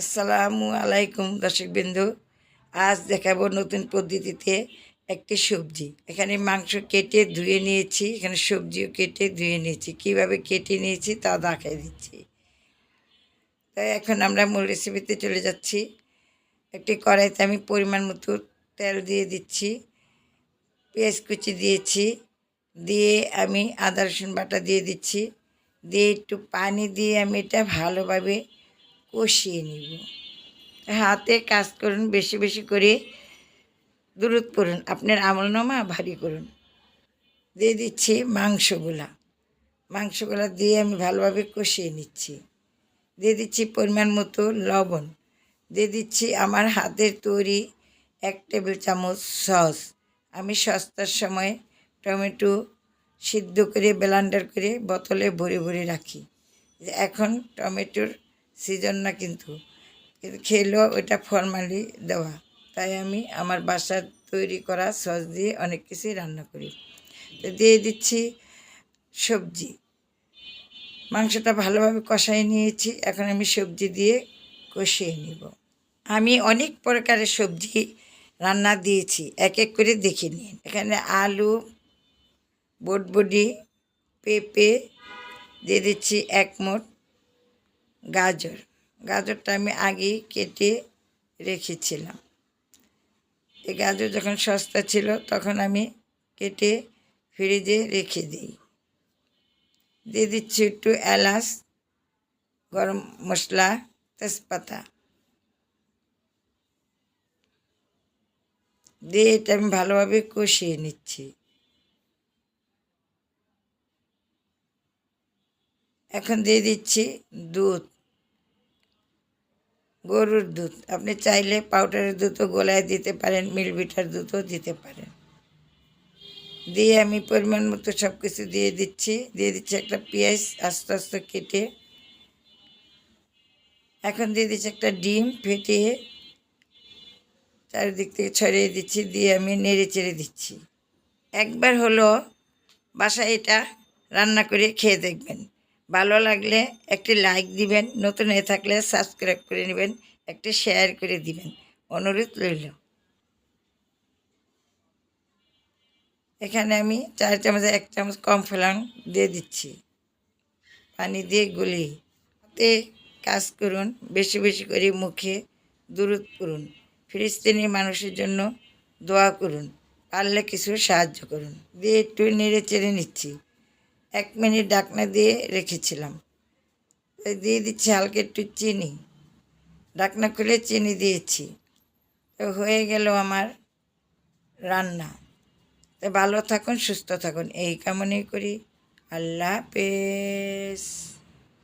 আসসালামু আলাইকুম দর্শকবৃন্দু। আজ দেখাবো নতুন পদ্ধতিতে একটি সবজি। এখানে মাংস কেটে ধুয়ে নিয়েছি, এখানে সবজিও কেটে ধুয়ে নিয়েছি। কীভাবে কেটে নিয়েছি তা দেখাই দিচ্ছি। তাই এখন আমরা মূল রেসিপিতে চলে যাচ্ছি। একটি কড়াইতে আমি পরিমাণ মতো তেল দিয়ে দিচ্ছি, পেঁয়াজ কুচি দিয়েছি, দিয়ে আমি আদা রসুন বাটা দিয়ে দিচ্ছি, দিয়ে একটু পানি দিয়ে আমি এটা ভালোভাবে কষিয়ে নিব। হাতে কাজ করুন, বেশি বেশি করে দূরত করুন আপনার আমল আমলনামা ভারী করুন। দিয়ে দিচ্ছি মাংসগুলা। মাংসগুলা দিয়ে আমি ভালোভাবে কষিয়ে নিচ্ছি। দিয়ে দিচ্ছি পরিমাণ মতো লবণ। দিয়ে দিচ্ছি আমার হাতের তৈরি এক টেবিল চামচ সস। আমি সস্তার সময় টমেটো সিদ্ধ করে, ব্লেন্ডার করে বোতলে ভরে ভরে রাখি। এখন টমেটোর সিজন কিন্তু কিন্তু খেলেও ওইটা ফরমালি দেওয়া। তাই আমি আমার বাসার তৈরি করা সস দিয়ে অনেক কিছুই রান্না করি। তো দিয়ে দিচ্ছি সবজি। মাংসটা ভালোভাবে কষাই নিয়েছি। এখন আমি সবজি দিয়ে কষিয়ে নিব। আমি অনেক প্রকারের সবজি রান্না দিয়েছি। এক এক করে দেখে নিন। এখানে আলু, বটবডি, পেঁপে, দিয়ে দিচ্ছি এক মোট। গাজর। গাজরটা আমি আগেই কেটে রেখেছিলাম। এই গাজর যখন সস্তা ছিল তখন আমি কেটে ফ্রিজে রেখে দিই। দিয়ে দিচ্ছি একটু এলাচ, গরম মশলা, তেজপাতা। দিয়ে এটা আমি ভালোভাবে কষিয়ে নিচ্ছি। এখন দিয়ে দিচ্ছি দুধ। গরুর দুধ। আপনি চাইলে পাউডারের দুধও গোলায় দিতে পারেন মিলবিটার দুধও দিতে পারেন। দিয়ে আমি পরিমাণ মতো সব কিছু দিয়ে দিচ্ছি। দিয়ে দিচ্ছি একটা পেঁয়াজ আস্তে আস্তে কেটে। এখন দিয়ে দিচ্ছি একটা ডিম ফেটিয়ে চারিদিক থেকে ছড়িয়ে দিচ্ছি, দিয়ে আমি নেড়ে চেড়ে দিচ্ছি। একবার হলো বাসায় এটা রান্না করে খেয়ে দেখবেন। ভালো লাগলে একটি লাইক দিবেন, নতুন হয়ে থাকলে সাবস্ক্রাইব করে নেবেন, একটি শেয়ার করে দিবেন। অনুরোধ রইল। এখানে আমি চার চামচে, এক চামচ কম ফেলান দিয়ে দিচ্ছি। পানি দিয়ে গুলি হাতে কাজ করুন, বেশি বেশি করে মুখে দূরত করুন। ফিলিস্তিনি মানুষের জন্য দোয়া করুন, পারলে কিছু সাহায্য করুন। দিয়ে একটু নেড়ে চেড়ে নিচ্ছি। এক মিনিট ডাকনা দিয়ে রেখেছিলাম। দিয়ে দিচ্ছি হালকা একটু চিনি। ডাকনা খুলে চিনি দিয়েছি। তো হয়ে গেল আমার রান্না। তো ভালো থাকুন, সুস্থ থাকুন। এই কামনাই করি। আল্লাহ হাফেজ।